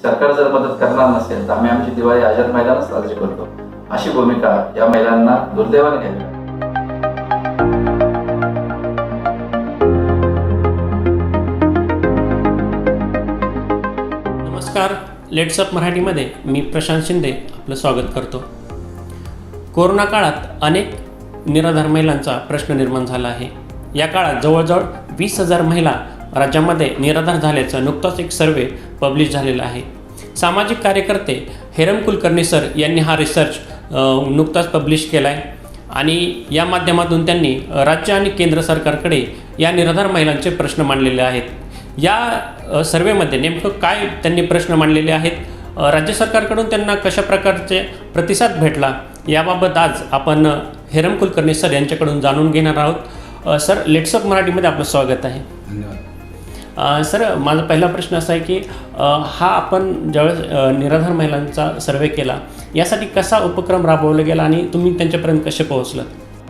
सरकार जर मदत करणार नसेल तर आम्ही आमची दिवाळी आझाद मैदानच साजरी करतो. अशी भूमिका या महिलांना दुर्दैवाने घ्यावी नमस्कार. लेट्सअप मराठीमध्ये मी प्रशांत शिंदे आपलं स्वागत करतो. कोरोना काळात अनेक निराधार महिलांचा प्रश्न निर्माण झाला आहे. या काळात जवळजवळ वीस हजार महिला राज्यामध्ये निराधार झाल्याचं नुकताच एक सर्वे पब्लिश झालेला आहे. सामाजिक कार्यकर्ते हेरम कुलकर्णी सर यांनी हा रिसर्च नुकताच पब्लिश केला आहे आणि या माध्यमातून त्यांनी राज्य आणि केंद्र सरकारकडे या निराधार महिलांचे प्रश्न मांडलेले आहेत. या सर्वेमध्ये नेमकं काय त्यांनी प्रश्न मांडलेले आहेत? राज्य सरकारकडून त्यांना कशा प्रकारचे प्रतिसाद भेटला? याबाबत आज आपण हेरम कुलकर्णी सर यांच्याकडून जाणून घेणार आहोत. सर लेट्सअप मराठीमध्ये आपलं स्वागत आहे. धन्यवाद. सर माझा पहिला प्रश्न असा आहे की हा आपण ज्यावेळेस निराधार महिलांचा सर्वे केला यासाठी कसा उपक्रम राबवला गेला आणि तुम्ही त्यांच्यापर्यंत कसे पोहोचलात?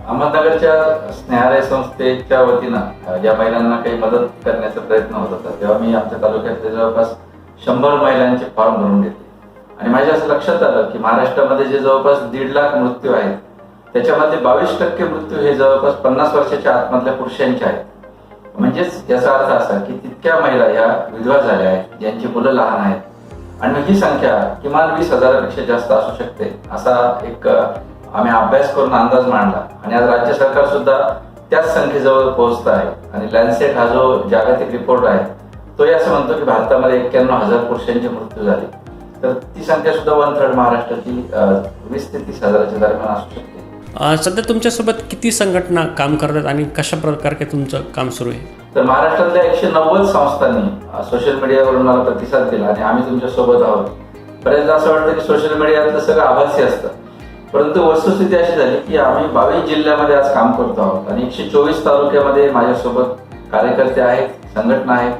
अहमदनगरच्या स्नेहालय संस्थेच्या वतीनं ज्या महिलांना काही मदत करण्याचा प्रयत्न होत होता तेव्हा मी आमच्या तालुक्यातले जवळपास शंभर महिलांचे फॉर्म भरून घेतले. आणि माझ्या असं लक्षात आलं की महाराष्ट्रामध्ये जे जवळपास दीड लाख मृत्यू आहेत त्याच्यामध्ये बावीस टक्के मृत्यू हे जवळपास पन्नास वर्षाच्या आतमधल्या पुरुषांचे आहेत. म्हणजेच याचा अर्थ असा की तितक्या महिला या विधवा झाल्या आहेत ज्यांची मुलं लहान आहेत. आणि ही संख्या किमान वीस हजारापेक्षा जास्त असू शकते असा एक आम्ही अभ्यास करून अंदाज मांडला. आणि आज राज्य सरकार सुद्धा त्याच संख्येजवळ पोहोचत आहे. आणि लॅन्सेट हा जो जागतिक रिपोर्ट आहे तो असं म्हणतो की भारतामध्ये एक्क्याण्णव हजार पुरुषांचे मृत्यू झाले. तर ती संख्या सुद्धा वन थर्ड महाराष्ट्राची वीस ते तीस हजाराच्या दरम्यान असू शकते. सध्या तुमच्यासोबत किती संघटना काम करतात आणि कशा प्रकारे तुमचं काम सुरू आहे? तर महाराष्ट्रातल्या एकशे नव्वद संस्थांनी सोशल मीडियावरून मला प्रतिसाद दिला आणि आम्ही तुमच्यासोबत आहोत. बऱ्याचदा असं वाटतं की सोशल मीडियातलं सगळं आभासी असतं. परंतु वस्तुस्थिती अशी झाली की आम्ही बावीस जिल्ह्यामध्ये आज काम करतो आहोत आणि एकशे चोवीस तालुक्यामध्ये माझ्यासोबत कार्यकर्ते आहेत संघटना आहेत.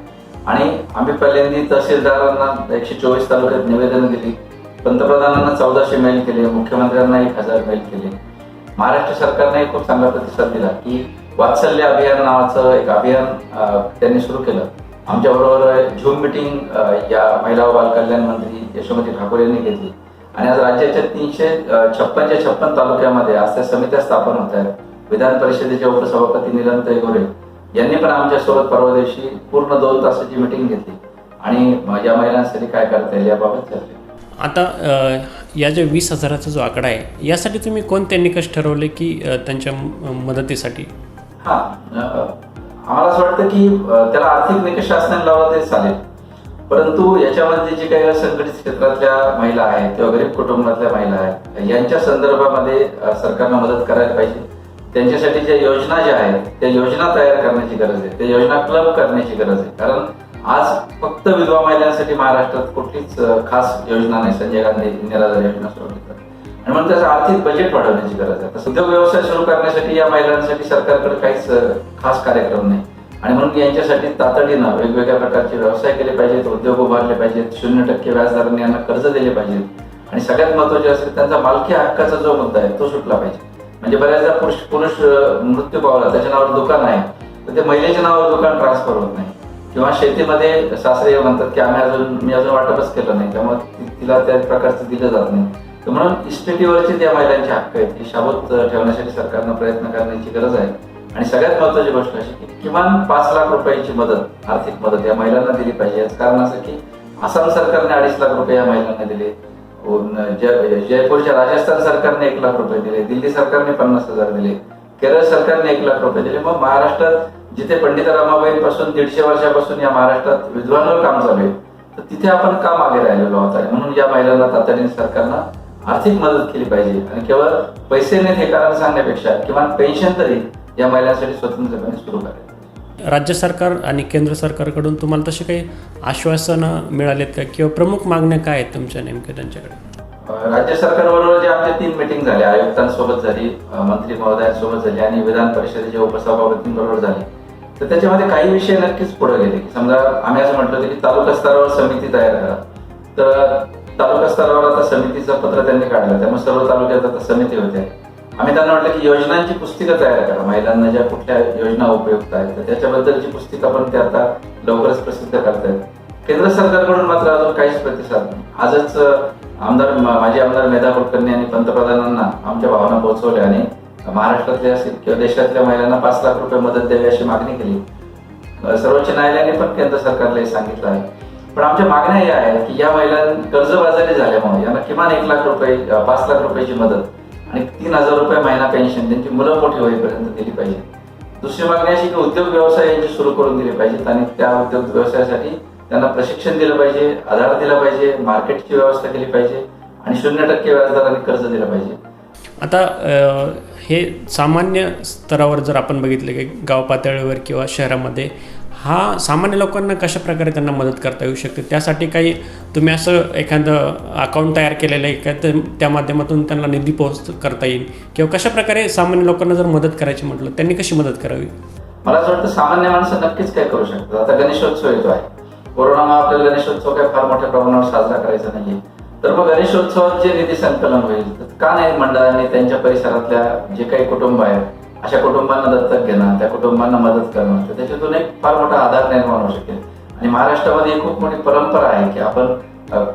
आणि आम्ही पहिल्यांदा तहसीलदारांना एकशे चोवीस तालुक्यात निवेदनं दिली. पंतप्रधानांना चौदाशे मेल केले मुख्यमंत्र्यांना एक हजार मेल केले. महाराष्ट्र सरकारने खूप चांगला प्रतिसाद दिला की वात्सल्य अभियान नावाचं एक अभियान त्यांनी सुरू केलं. आमच्या बरोबर झूम मिटिंग या महिला व बालकल्याण मंत्री यशोमती ठाकूर यांनी घेतली. आणि आज राज्याच्या तीनशे छप्पनच्या छप्पन तालुक्यामध्ये आज त्या समित्या स्थापन होत आहेत. विधान परिषदेचे उपसभापती निलंत गोरे यांनी पण आमच्यासोबत परवा दिवशी पूर्ण दोन तासाची मिटिंग घेतली. आणि या महिलांसाठी काय करता येईल याबाबत चर्चा केली. आता या ज्या वीस हजाराचा जो आकडा आहे यासाठी तुम्ही कोणते निकष ठरवले की त्यांच्या मदतीसाठी? हा आम्हाला असं वाटतं की त्याला आर्थिक निकष शासनाने लावला तरी चालेल. परंतु याच्यामध्ये जे काही असंघटित क्षेत्रातल्या महिला आहेत किंवा गरीब कुटुंबातल्या महिला आहेत यांच्या संदर्भामध्ये सरकारनं मदत करायला पाहिजे. त्यांच्यासाठी ज्या योजना ज्या आहेत त्या योजना तयार करण्याची गरज आहे. त्या योजना क्लब करण्याची गरज आहे. कारण आज फक्त विधवा महिलांसाठी महाराष्ट्रात कुठलीच खास योजना नाही संजय गांधी निराधार योजना सुरू करतात आणि म्हणून त्याचं आर्थिक बजेट वाढवण्याची गरज आहे. तसं उद्योग व्यवसाय सुरू करण्यासाठी या महिलांसाठी सरकारकडे काहीच खास कार्यक्रम नाही. आणि म्हणून यांच्यासाठी तातडीनं वेगवेगळ्या प्रकारचे व्यवसाय केले पाहिजेत उद्योग उभारले पाहिजेत शून्य टक्के व्याजदराने यांना कर्ज दिले पाहिजेत. आणि सगळ्यात महत्त्वाचे असेल त्यांचा मालकी हक्काचा जो मुद्दा आहे तो सुटला पाहिजे. म्हणजे बऱ्याचदा पुरुष पुरुष मृत्यू पावला त्याच्या नावावर दुकान आहे तर ते महिलेच्या नावावर दुकान ट्रान्सफर होत नाही. किंवा शेतीमध्ये सासरे म्हणतात की आम्ही अजून मी अजून वाटपच केलं नाही. त्यामुळे तिला त्या प्रकारचं दिलं जात नाही. तर म्हणून इस्टेटीवरचे त्या महिलांचे हक्क आहेत हे शाबूत ठेवण्यासाठी सरकारनं प्रयत्न करण्याची गरज आहे. आणि सगळ्यात महत्वाची गोष्ट अशी की किमान पाच लाख रुपयाची मदत आर्थिक मदत या महिलांना दिली पाहिजे. याच कारण असं की आसाम सरकारने अडीच लाख रुपये या महिलांना दिले. जय- जयपूरच्या राजस्थान सरकारने एक लाख रुपये दिले. दिल्ली सरकारने पन्नास हजार दिले. केरळ सरकारने एक लाख रुपये दिले. मग महाराष्ट्रात जिथे पंडित रमाबाई पासून दीडशे वर्षापासून या महाराष्ट्रात विद्वानावर काम चालू आहे तर तिथे आपण का मागे राहिलेलो आहोत आणि म्हणून या महिलांना तातडीने सरकारनं आर्थिक मदत केली पाहिजे आणि केवळ पैसे नाहीत हे कारण सांगण्यापेक्षा किमान पेन्शन तरी या महिलांसाठी स्वतंत्रपणे सुरू करायला राज्य सरकार आणि केंद्र सरकारकडून तुम्हाला तसे काही आश्वासनं मिळालेत का? किंवा प्रमुख मागण्या काय आहेत तुमच्या नेमक्या त्यांच्याकडे? राज्य सरकारबरोबर जे आमच्या तीन मिटिंग झाल्या आयुक्तांसोबत झाली मंत्री महोदयांसोबत झाली आणि विधान परिषदेच्या उपसभापतींबरोबर झाली. तर त्याच्यामध्ये काही विषय नक्कीच पुढे गेले. की समजा आम्ही असं म्हटलं होतं की तालुका स्तरावर समिती तयार करा. तर तालुका स्तरावर आता समितीचं पत्र त्यांनी काढलं. त्यामुळे सर्व तालुक्यात आता समिती होत्या. आम्ही त्यांना म्हटलं की योजनांची पुस्तिका तयार करा. महिलांना ज्या कुठल्या योजना उपयुक्त आहेत तर त्याच्याबद्दलची पुस्तिका पण ते आता लवकरच प्रसिद्ध करतायत. केंद्र सरकारकडून मात्र अजून काहीच प्रतिसाद नाही. आजच आमदार माझे माजी आमदार मेधा कुलकर्णी यांनी पंतप्रधानांना आमच्या भावना पोहोचवल्या आणि महाराष्ट्रातल्या असतील किंवा देशातल्या महिलांना पाच लाख रुपये मदत द्यावी अशी मागणी केली. सर्वोच्च न्यायालयाने पण केंद्र सरकारला हे सांगितलं आहे. पण आमच्या मागण्या या आहेत की या महिला कर्जबाजारी झाल्यामुळे यांना किमान एक लाख रुपये पाच लाख रुपयाची मदत आणि तीन हजार रुपये महिना पेन्शन त्यांची मुलं मोठी होईपर्यंत दिली पाहिजे. दुसरी मागणी अशी की उद्योग व्यवसाय यांची सुरू करून दिले पाहिजेत आणि त्या उद्योग व्यवसायासाठी त्यांना प्रशिक्षण दिलं पाहिजे आधार दिला पाहिजे मार्केटची व्यवस्था केली पाहिजे आणि शून्य टक्के व्याजदराने कर्ज दिलं पाहिजे. आता हे सामान्य स्तरावर जर आपण बघितलं की गाव पातळीवर किंवा शहरामध्ये हा सामान्य लोकांना कशा प्रकारे त्यांना मदत करता येऊ शकते? त्यासाठी काही तुम्ही असं एखादं अकाउंट तयार केलेलं आहे का? तर त्या माध्यमातून त्यांना निधी पोहोच करता येईल? किंवा कशा प्रकारे सामान्य लोकांना जर मदत करायची म्हटलं त्यांनी कशी मदत करावी? मला असं वाटतं सामान्य माणसं नक्कीच काय करू शकतात. आता गणेशोत्सव येतो आहे. कोरोनामुळे आपल्याला गणेशोत्सव काय फार मोठ्या प्रमाणावर साजरा करायचा नाही तर मग गणेशोत्सवात जे निधी संकलन होईल तर का नाही मंडळाने त्यांच्या परिसरातल्या जे काही कुटुंब आहेत अशा कुटुंबांना दत्तक घेणं त्या कुटुंबांना मदत करणं तर त्याच्यातून एक फार मोठा आधार निर्माण होऊ शकेल. आणि महाराष्ट्रामध्ये खूप मोठी परंपरा आहे की आपण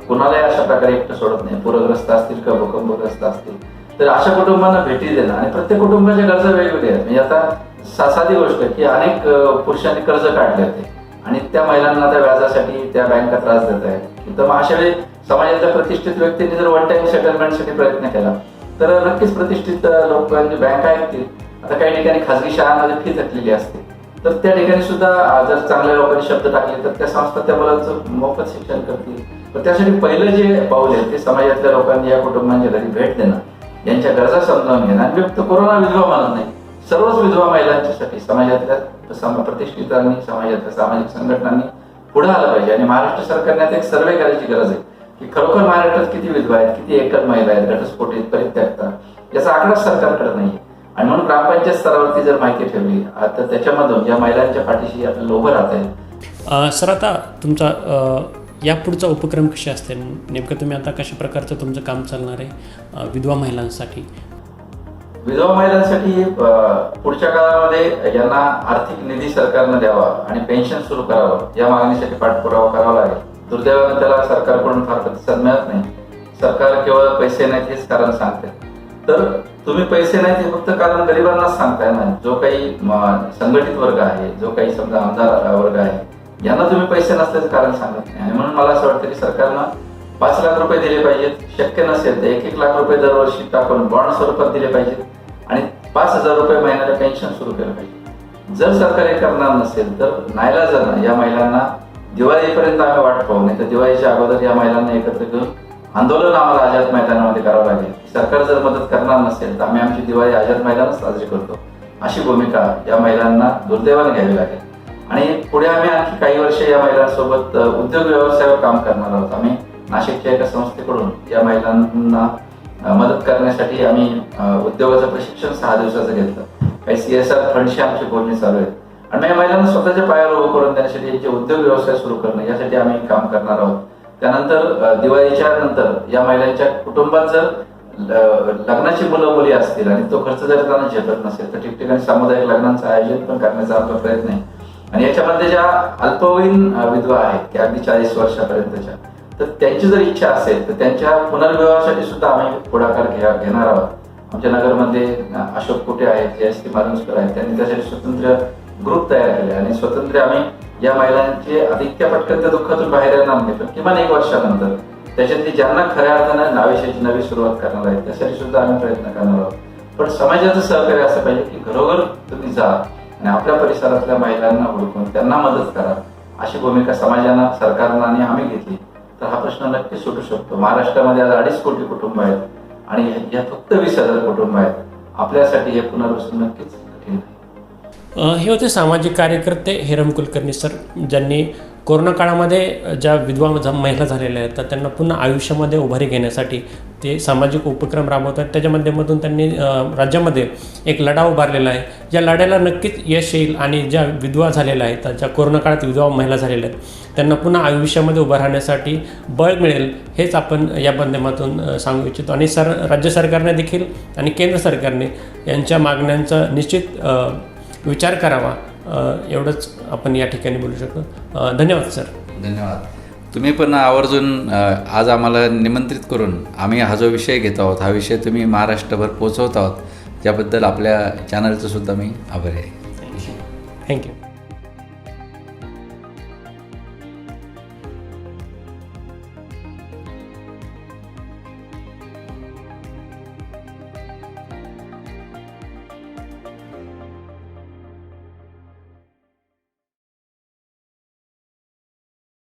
कुणालाही अशा प्रकारे एकटं सोडत नाही. पूरग्रस्त असतील किंवा भूकंपग्रस्त असतील तर अशा कुटुंबांना भेटी देणं. आणि प्रत्येक कुटुंबाच्या गरजा वेगवेगळ्या आहेत. म्हणजे आता सा- साधी गोष्ट की अनेक पुरुषांनी कर्ज काढले होते. आणि त्या महिलांना त्या व्याजासाठी त्या बँका त्रास देत आहेत. तर मग अशा वेळी समाजातल्या प्रतिष्ठित व्यक्तींनी जर वन टाइम सेटलमेंटसाठी प्रयत्न केला तर नक्कीच प्रतिष्ठित लोक लोकांची बँका ऐकतील आता काही ठिकाणी खासगी शाळांमध्ये फी थकलेली असते. तर त्या ठिकाणी सुद्धा जर चांगल्या लोकांनी शब्द टाकले तर त्या संस्था त्या मुलांचं मोफत शिक्षण करतील. तर त्यासाठी पहिलं जे पाऊल आहे ते समाजातल्या लोकांनी या कुटुंबांच्या घरी भेट देणं यांच्या गरजा समजावून घेणं आणि व्यक्त कोरोना विधवा मानत नाही. सर्वच विधवा महिलांच्यासाठी समाजातल्या सम- प्रतिष्ठितांनी समाजातल्या सामाजिक संघटनांनी पुढे आलं पाहिजे आणि महाराष्ट्र सरकारने आता एक सर्वे करायची गरज आहे. की खरोखर महाराष्ट्रात किती विधवा आहेत किती एकल महिला आहेत घटस्फोटित परित्यक्ता याचा आकडाच सरकारकडे नाही आणि म्हणून ग्रामपंचायत स्तरावरती जर माहिती ठेवली तर त्याच्यामधून या महिलांच्या पाठीशी आपल्याला उभं राहता अ, सर आता तुमचा यापुढचा उपक्रम कसे असतील नेमकं तुम्ही आता कशा प्रकारचं तुमचं काम चालणार आहे विधवा महिलांसाठी? विधवा महिलांसाठी पुढच्या काळामध्ये यांना आर्थिक निधी सरकारनं द्यावा आणि पेन्शन सुरू करावं या मागणीसाठी पाठपुरावा करावा लागेल. दुर्दैवाने त्याला सरकारकडून फार प्रतिसाद मिळत नाही. सरकार केवळ पैसे नाहीत हेच कारण सांगते. तर तुम्ही पैसे नाहीत हे फक्त कारण गरिबांनाच सांगताय ना. जो काही संघटित वर्ग आहे जो काही समजा आमदार वर्ग आहे यांना तुम्ही पैसे नसल्याचं कारण सांगत नाही. आणि म्हणून मला असं वाटतं की सरकारनं पाच लाख रुपये दिले पाहिजेत. शक्य नसेल तर एक एक लाख रुपये दरवर्षी टाकून बॉन्ड स्वरूपात दिले पाहिजेत. आणि पाच हजार रुपये महिन्याला पेन्शन सुरू केलं पाहिजे. जर सरकार हे करणार नसेल तर नाईलाजानं या महिलांना दिवाळीपर्यंत आम्ही वाट पाहू. नाही तर दिवाळीच्या अगोदर या महिलांना एकत्र घेऊन आंदोलन आम्हाला आझाद मैदानामध्ये करावं लागेल. सरकार जर मदत करणार नसेल तर आम्ही आमची दिवाळी आझाद मैदानात साजरी करतो. अशी भूमिका या महिलांना दुर्दैवाने घ्यावी लागेल. आणि पुढे आम्ही आणखी काही वर्ष या महिलांसोबत उद्योग व्यवसायावर काम करणार आहोत. आम्ही नाशिकच्या एका संस्थेकडून या महिलांना मदत करण्यासाठी आम्ही उद्योगाचं प्रशिक्षण सहा दिवसाचं घेतलं. काही सी एस आर फंडशी आमची बोलणी चालू आहेत. आणि या महिलांना स्वतःच्या पायावर उभं करून त्यांच्यासाठी यांचे उद्योग व्यवसाय सुरू करणं यासाठी आम्ही काम करणार आहोत. त्यानंतर दिवाळीच्या नंतर या महिलांच्या कुटुंबात जर लग्नाची मुलं मुली असतील आणि तो खर्च जर त्यांना झेपत नसेल तर ठिकठिकाणी सामुदायिक लग्नांचं आयोजन पण करण्याचा आपला प्रयत्न आहे. आणि याच्यामध्ये ज्या अल्पवयीन विधवा आहेत की अगदी चाळीस वर्षापर्यंतच्या तर त्यांची जर इच्छा असेल तर त्यांच्या पुनर्विवाहासाठी सुद्धा आम्ही पुढाकार घ्या घेणार आहोत. आमच्या नगरमध्ये अशोक कुटे आहेत जे एस टी मारुस्कर आहेत त्यांनी त्यासाठी स्वतंत्र ग्रुप तयार केले आणि स्वतंत्र आम्ही या महिलांचे अधिक्य पटकन त्या दुःखातून बाहेर येणार नाही पण किमान एक वर्षानंतर. त्याच्यातली ज्यांना खऱ्या अर्थानं नावेशाची नवी सुरुवात करणार आहे त्यासाठी सुद्धा आम्ही प्रयत्न करणार आहोत. पण समाजाचं सहकार्य असं पाहिजे की घरोघर तुम्ही जा आणि आपल्या परिसरातल्या महिलांना हुडकून त्यांना मदत करा. अशी भूमिका समाजानं सरकारनं आणि आम्ही घेतली. तर हा प्रश्न नक्की सुटू शकतो. महाराष्ट्रामध्ये आज अडीच कोटी कुटुंब आहेत आणि या फक्त वीस हजार कुटुंब आहेत. आपल्यासाठी हे पुनर्वसन नक्कीच कठीण आहे. हे होते सामाजिक कार्यकर्ते हेरम कुलकर्णी सर ज्यांनी कोरोना काळामध्ये ज्या विधवा महिला झालेल्या आहेत तर त्यांना पुन्हा आयुष्यामध्ये उभारी घेण्यासाठी ते सामाजिक उपक्रम राबवतात. त्याच्या माध्यमातून त्यांनी राज्यामध्ये एक लढा उभारलेला आहे. या लढ्याला नक्कीच यश येईल आणि ज्या विधवा झालेल्या आहेत ज्या कोरोना काळात विधवा महिला झालेल्या आहेत त्यांना पुन्हा आयुष्यामध्ये उभं राहण्यासाठी बळ मिळेल हेच आपण या माध्यमातून सांगू इच्छितो. आणि सर राज्य सरकारने देखील आणि केंद्र सरकारने यांच्या मागण्यांचा निश्चित विचार करावा. एवढंच आपण या ठिकाणी बोलू शकतो. धन्यवाद सर. धन्यवाद. तुम्ही पण आवर्जून आज आम्हाला निमंत्रित करून आम्ही हा जो विषय घेत आहोत हा विषय तुम्ही महाराष्ट्रभर पोचवत आहोत त्याबद्दल आपल्या चॅनलचं सुद्धा मी आभारी आहे. थँक्यू